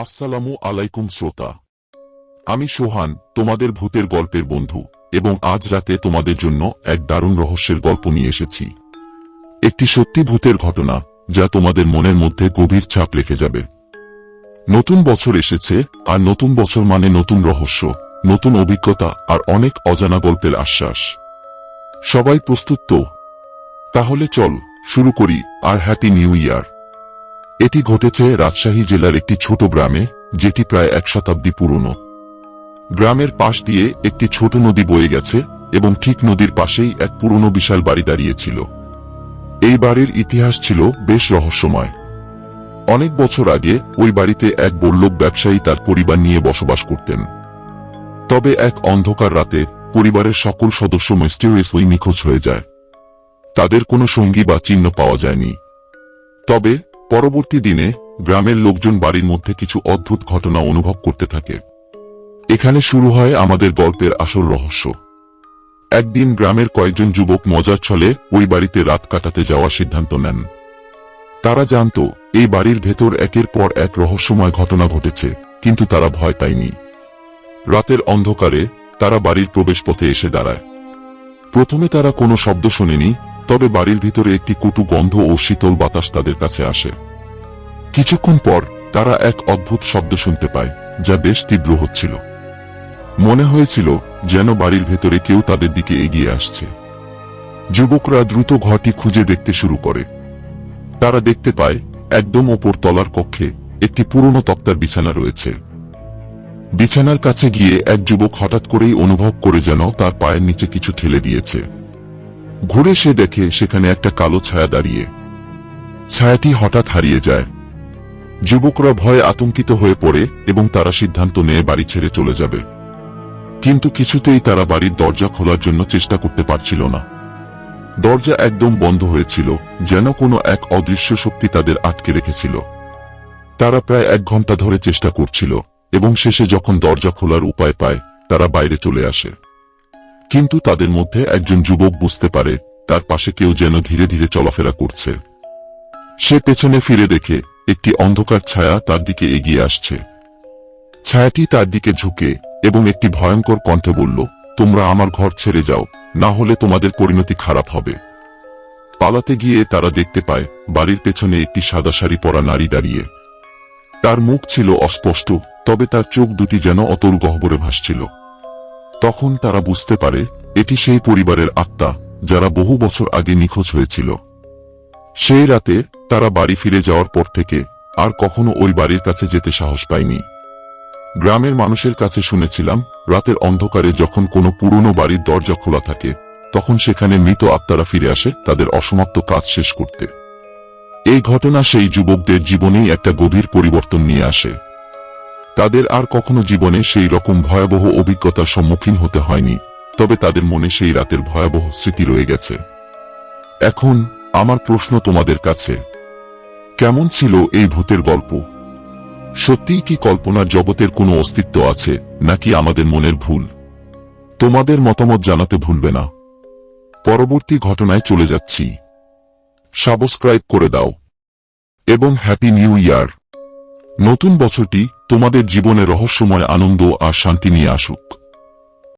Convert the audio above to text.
আসসালামু আলাইকুম শ্রোতা। আমি সোহান, তোমাদের ভূতের গল্পের বন্ধু, এবং আজ রাতে তোমাদের জন্য এক দারুণ রহস্যের গল্প নিয়ে এসেছি। একটি সত্যি ভূতের ঘটনা, যা তোমাদের মনের মধ্যে গভীর ছাপ রেখে যাবে। নতুন বছর এসেছে, আর নতুন বছর মানে নতুন রহস্য, নতুন অভিজ্ঞতা, আর অনেক অজানা গল্পের আশ্বাস। সবাই প্রস্তুত তো? তাহলে চল, শুরু করি, আর হ্যাপি নিউ ইয়ার। এটি ঘটেছে রাজশাহী জেলার একটি ছোট গ্রামে, যেটি প্রায় এক শতাব্দী পুরনো। গ্রামের পাশ দিয়ে একটি ছোট নদী বয়ে গেছে এবং ঠিক নদীর পাশেই এক পুরনো বিশাল বাড়ি দাঁড়িয়েছিল। এই বাড়ির ইতিহাস ছিল বেশ রহস্যময়। অনেক বছর আগে ওই বাড়িতে এক বল্লভ ব্যবসায়ী তার পরিবার নিয়ে বসবাস করতেন। তবে এক অন্ধকার রাতে পরিবারের সকল সদস্য মিস্টেরিয়াসলি নিখোঁজ হয়ে যায়। তাদের কোনো সঙ্গী বা চিহ্ন পাওয়া যায়নি। তবে পরবর্তী দিনে গ্রামের লোকজন বাড়ির মধ্যে কিছু অদ্ভুত ঘটনা অনুভব করতে থাকে। এখানে শুরু হয় আমাদের গল্পের আসল রহস্য। একদিন গ্রামের কয়েকজন যুবক মজার ছলে ওই বাড়িতে রাত কাটাতে যাওয়ার সিদ্ধান্ত নেন। তারা জানত, এই বাড়ির ভেতর একের পর এক রহস্যময় ঘটনা ঘটেছে, কিন্তু তারা ভয় পায়নি। রাতের অন্ধকারে তারা বাড়ির প্রবেশপথে এসে দাঁড়ায়। প্রথমে তারা কোনো শব্দ শোনেনি, তবে বাড়ির ভিতরে একটি কটু গন্ধ ও শীতল বাতাস তাদের কাছে আসে। কিছুক্ষণ পর তারা এক অদ্ভুত শব্দ শুনতে পায়, যা বেশ তীব্র হচ্ছিল। মনে হয়েছিল যেন বাড়ির ভেতরে কেউ তাদের দিকে এগিয়ে আসছে। যুবকরা দ্রুত ঘরটি খুঁজে দেখতে শুরু করে। তারা দেখতে পায়, একদম ওপর তলার কক্ষে একটি পুরনো তক্তার বিছানা রয়েছে। বিছানার কাছে গিয়ে এক যুবক হঠাৎ করেই অনুভব করে যেন তার পায়ের নিচে কিছু ঠেলে দিয়েছে। ঘুরে সে দেখে সেখানে একটা কালো ছায়া দাঁড়িয়ে। ছায়াটি হঠাৎ হারিয়ে যায়। যুবকরা ভয়ে আতঙ্কিত হয়ে পড়ে এবং তারা সিদ্ধান্ত নিয়ে বাড়ি ছেড়ে চলে যাবে। কিন্তু কিছুতেই তারা বাড়ির দরজা খোলার জন্য চেষ্টা করতে পারছিল না। দরজা একদম বন্ধ হয়েছিল, যেন কোনো এক অদৃশ্য শক্তি তাদের আটকে রেখেছিল। তারা প্রায় এক ঘণ্টা ধরে চেষ্টা করছিল, এবং শেষে যখন দরজা খোলার উপায় পায়, তারা বাইরে চলে আসে। কিন্তু তাদের মধ্যে একজন যুবক বুঝতে পারে, তার পাশে কেউ যেন ধীরে ধীরে চলাফেরা করছে। সে পেছনে ফিরে দেখে একটি অন্ধকার ছায়া তার দিকে এগিয়ে আসছে। ছায়াটি তার দিকে ঝুঁকে এবং একটি ভয়ঙ্কর কণ্ঠে বলল, তোমরা আমার ঘর ছেড়ে যাও, না হলে তোমাদের পরিণতি খারাপ হবে। পালাতে গিয়ে তারা দেখতে পায়, বাড়ির পেছনে একটি সাদা শাড়ি পরা নারী দাঁড়িয়ে। তার মুখ ছিল অস্পষ্ট, তবে তার চোখ দুটি যেন অতল গহ্বরে ভাসছিল। তখন তারা বুঝতে পারে, এটি সেই পরিবারের আত্মা, যারা বহু বছর আগে নিখোঁজ হয়েছিল। সেই রাতে তারা বাড়ি ফিরে যাওয়ার পর থেকে আর কখনো ওই বাড়ির কাছে যেতে সাহস পায়নি। গ্রামের মানুষের কাছে শুনেছিলাম, রাতের অন্ধকারে যখন কোনো পুরনো বাড়ির দরজা খোলা থাকে, তখন সেখানে মৃত আত্মারা ফিরে আসে তাদের অসমাপ্ত কাজ শেষ করতে। এই ঘটনা সেই যুবকদের জীবনেই একটা গভীর পরিবর্তন নিয়ে আসে। তাদের আর কখনো জীবনে সেই রকম ভয়াবহ অভিজ্ঞতার সম্মুখীন হতে হয়নি, তবে তাদের মনে সেই রাতের ভয়াবহ স্মৃতি রয়ে গেছে। এখন আমার প্রশ্ন তোমাদের কাছে কেমন ছিল এই ভূতের গল্প? সত্যিই কি কল্পনার জগতের কোনো অস্তিত্ব আছে, নাকি আমাদের মনের ভুল? তোমাদের মতামত জানাতে ভুলবে না। পরবর্তী ঘটনায় চলে যাচ্ছি। সাবস্ক্রাইব করে দাও। এবং হ্যাপি নিউ ইয়ার। নতুন বছরটি তোমাদের জীবনে রহস্যময় আনন্দ আর শান্তি নিয়ে আসুক।